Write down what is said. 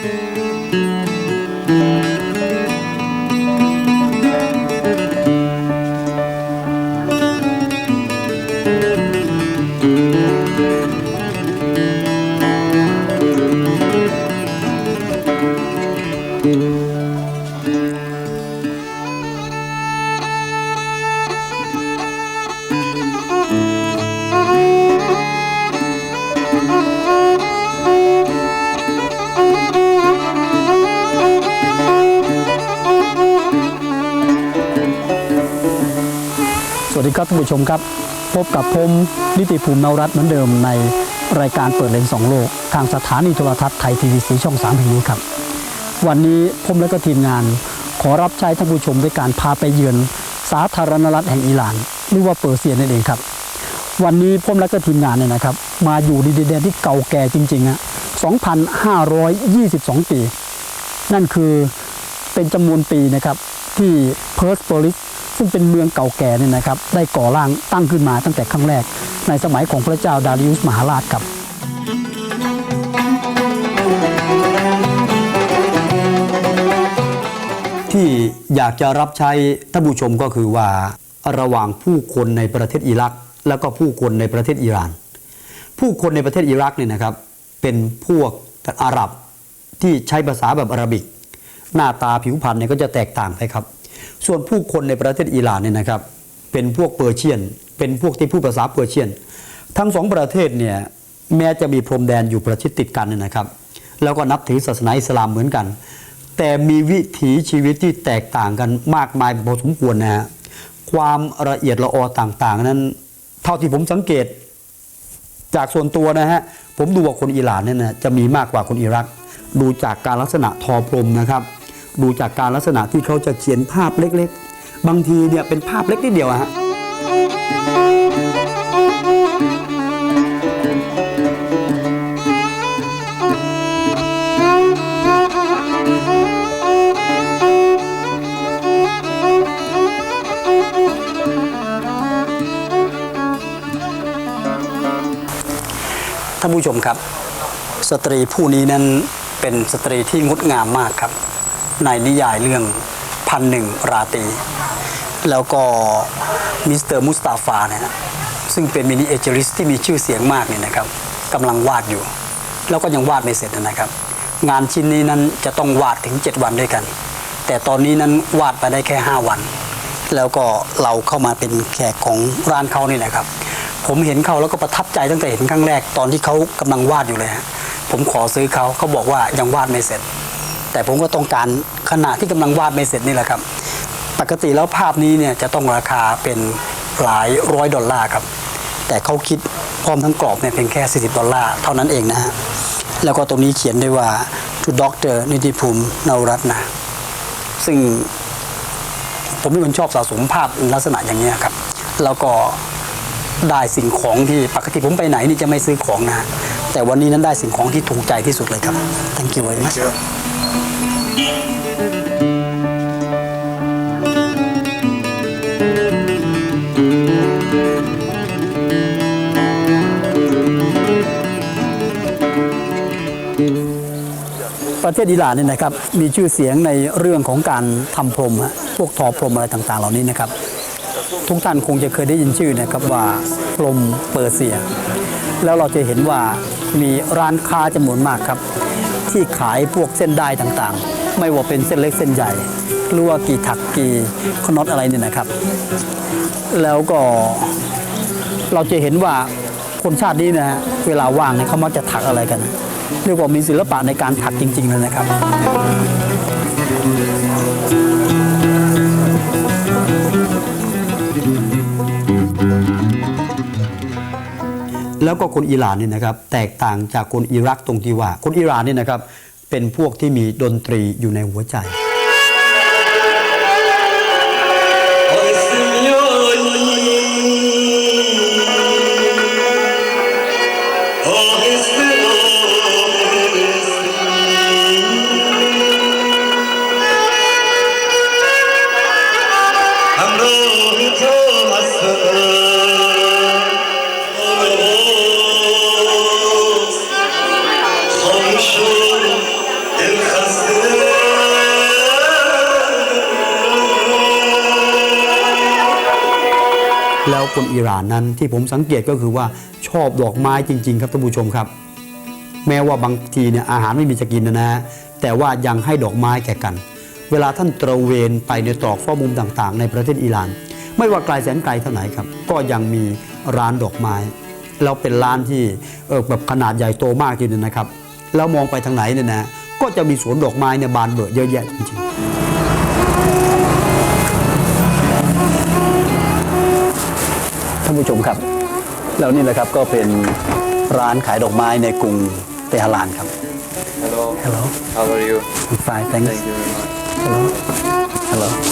ส วัสดีครับท่านผู้ชมครับ พบกับผมนิติภูมินวรัตน์เหมือนเดิมในรายการเปิดเลนสองโลก ทางสถานีโทรทัศน์ไทยทีวีสีช่องสามแห่งนี้ครับ วันนี้ผมและก็ทีมงาน ขอรับใช้ท่านผู้ชมด้วยการพาไปเยือนสาธารณรัฐแห่งอิหร่านหรือว่าเปอร์เซียนั่นเองครับ วันนี้ผมและก็ทีมงานเนี่ยนะครับ มาอยู่ในดินแดนที่เก่าแก่จริงๆอะ2,522 ปี นั่นคือเป็นจำนวนปีนะครับที่เพิร์สโพลิส ซึ่งเป็นเมืองเก่าแก่เนี่ยนะครับ ได้ก่อร่างตั้งขึ้นมาตั้งแต่ครั้งแรก ในสมัยของพระเจ้าดาริอุสมหาราชครับที่อยากจะรับใช้ท่านผู้ชมก็คือว่าระหว่างผู้คนในประเทศอิรัก แล้วก็ผู้คนในประเทศอิหร่าน ผู้คนในประเทศอิรักเนี่ยนะครับ เป็นพวกอาหรับที่ใช้ภาษาแบบอาหรับิก หน้าตาผิวพรรณเนี่ยก็จะแตกต่างไปครับ ส่วนผู้คนในประเทศอิหร่านเนี่ยนะครับเป็นพวกเปอร์เชียน เป็นพวกที่พูดภาษาเปอร์เชียน ทั้งสองประเทศเนี่ยแม้จะมีพรมแดนอยู่ประชิดติดกันเนี่ยนะครับ แล้วก็นับถือศาสนาอิสลามเหมือนกัน แต่มีวิถีชีวิตที่แตกต่างกันมากมายพอสมควรนะฮะความละเอียดละออต่างๆ นั้น เท่าที่ผมสังเกตจากส่วนตัวนะฮะผมดูว่าคนอิหร่านเนี่ยนะจะมีมากกว่าคนอิรัก ดูจากการลักษณะทอพรมนะครับ ดูจากการลักษณะที่เขาจะเขียนภาพเล็กๆ บางทีเนี่ยเป็นภาพเล็กนิดเดียวอะฮะท่านผู้ชมครับ สตรีผู้นี้นั้นเป็นสตรีที่งดงามมากครับ ในนิยายเรื่องพันหนึ่งราตี แล้วก็มิสเตอร์มุสตาฟาเนี่ยนะซึ่งเป็นมินิเอเจอริสที่มีชื่อเสียงมากเนี่ยนะครับกำลังวาดอยู่ แล้วก็ยังวาดไม่เสร็จนะครับ งานชิ้นนี้นั้นจะต้องวาดถึง 7 วันด้วยกัน แต่ตอนนี้นั้นวาดไปได้แค่ 5 วัน แล้วก็เราเข้ามาเป็นแขกของร้านเขานี่นะครับ ผมเห็นเขาแล้วก็ประทับใจตั้งแต่เห็นครั้งแรกตอนที่เขากำลังวาดอยู่เลยฮะผมขอซื้อเขาเขาบอกว่ายังวาดไม่เสร็จ แต่ผมก็ต้องการขณะที่กำลังวาดไม่เสร็จนี่แหละครับ ปกติแล้วภาพนี้เนี่ยจะต้องราคาเป็นหลายร้อยดอลลาร์ครับ แต่เขาคิดพร้อมทั้งกรอบเนี่ยเพียงแค่ 40 ดอลลาร์เท่านั้นเองนะฮะ แล้วก็ตรงนี้เขียนได้ว่า to Dr. นิติภูมินวรัตน์นะ ซึ่งผมเป็นคนชอบสะสมภาพลักษณะอย่างนี้ยครับ แล้วก็ได้สิ่งของที่ปกติผมไปไหนนี่จะไม่ซื้อของนะ แต่วันนี้นั้นได้สิ่งของที่ถูกใจที่สุดเลยครับ thank you very much ประเทศอิหร่านเนี่ยนะครับมีชื่อเสียงในเรื่องของการทำพรมฮะพวกทอพรมอะไรต่างๆ เหล่านี้นะครับ ทุกท่านคงจะเคยได้ยินชื่อนะครับว่าพรมเปอร์เซีย แล้วเราจะเห็นว่ามีร้านค้าจำนวนมากครับ ที่ขายพวกเส้นได้ต่างๆ ไม่ว่าเป็นเส้นเล็กเส้นใหญ่หรือว่ากี่ถักกี่ขน็อตอะไรเนี่ยนะครับ แล้วก็เราจะเห็นว่าคนชาตินี้นะฮะเวลาว่างเนี่ยเขามักจะถักอะไรกันเรียกว่ามีศิลปะในการถักจริงๆเลยนะครับแล้วก็คนอิหร่านเนี่ยนะครับแตกต่างจากคนอิรักตรงที่ว่าคนอิหร่านเนี่ยนะครับ เป็นพวกที่มีดนตรีอยู่ในหัวใจ แล้วคนอิหร่านนั้นที่ผมสังเกตก็คือว่าชอบดอกไม้จริง ๆ ครับท่านผู้ชมครับ แม้ว่าบางทีเนี่ยอาหารไม่มีจะกินนะนะแต่ว่ายังให้ดอกไม้แก่กัน เวลาท่านตระเวนไปในตรอกฟ้ามุมต่างๆ ในประเทศอิหร่าน ไม่ว่าไกลแสนไกลเท่าไหนครับ ก็ยังมีร้านดอกไม้แล้วเป็นร้านที่เออแบบขนาดใหญ่โตมากทีเดียวนะครับ แล้วมองไปทางไหนเนี่ยนะก็จะมีสวนดอกไม้เนี่ยบานเบอเยอะแยะจริงๆ ท่านผู้ชมครับ แล้วนี่แหละครับก็เป็นร้านขายดอกไม้ในกรุงเตหะรานครับ Hello. Hello How are you? I'm fine thanks Thank you very much. Hello Hello